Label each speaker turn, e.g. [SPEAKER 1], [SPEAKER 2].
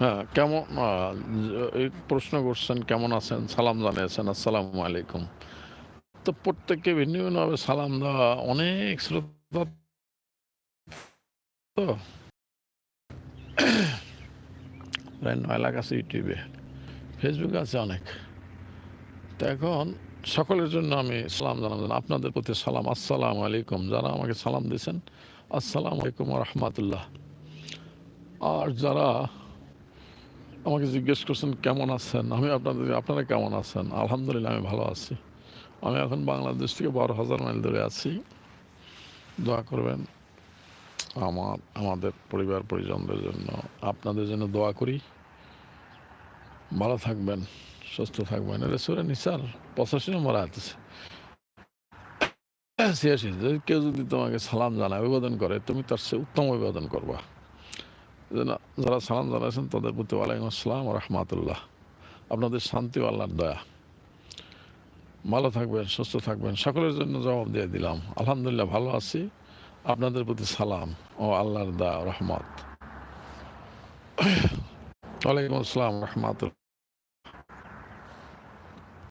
[SPEAKER 1] হ্যাঁ কেমন প্রশ্ন করছেন, কেমন আছেন? সালাম জানিয়েছেন, আসসালামু আলাইকুম। তো প্রত্যেককে ভিন্ন ভিন্নভাবে সালাম দেওয়া অনেক শ্রদ্ধা। তো প্রায় নয় লাখ আছে ইউটিউবে, ফেসবুকে আছে অনেক। তো এখন সকলের জন্য আমি সালাম জানালাম আপনাদের প্রতি সালাম, আসসালামু আলাইকুম। যারা আমাকে সালাম দিয়েছেন, আসসালামু আলাইকুম রহমতুল্লাহ। আর যারা আমাকে জিজ্ঞেস করছেন, কেমন আছেন? আমি আপনাদের, আপনারা কেমন আছেন? আলহামদুলিল্লাহ, আমি ভালো আছি। আমি এখন বাংলাদেশ থেকে বারো হাজার মাইল দূরে আছি। দোয়া করবেন আমার, আমাদের পরিবার পরিজনদের জন্য। আপনাদের জন্য দোয়া করি। ভালো থাকবেন, সুস্থ থাকবেন। এটা সুরে নিসার, পঁচাশি নম্বর আছে। কেউ যদি তোমাকে সালাম জানায়, অভিবাদন করে, তুমি তার সে উত্তম অভিবাদন করবা। যারা সালাম জানাইছেন, তাদের প্রতি ওয়ালাইকুম আসসালাম রহমাতুল্লাহ। আপনাদের শান্তি আল্লাহর দয়া। ভালো থাকবেন, সুস্থ থাকবেন, সকলের জন্য জবাব দিয়ে দিলাম। আলহামদুলিল্লাহ, ভালো আছি। আপনাদের প্রতি সালাম ও আল্লাহর দয়া রহমত। ওয়ালাইকুম আসসালাম রহমাতুল্লাহ।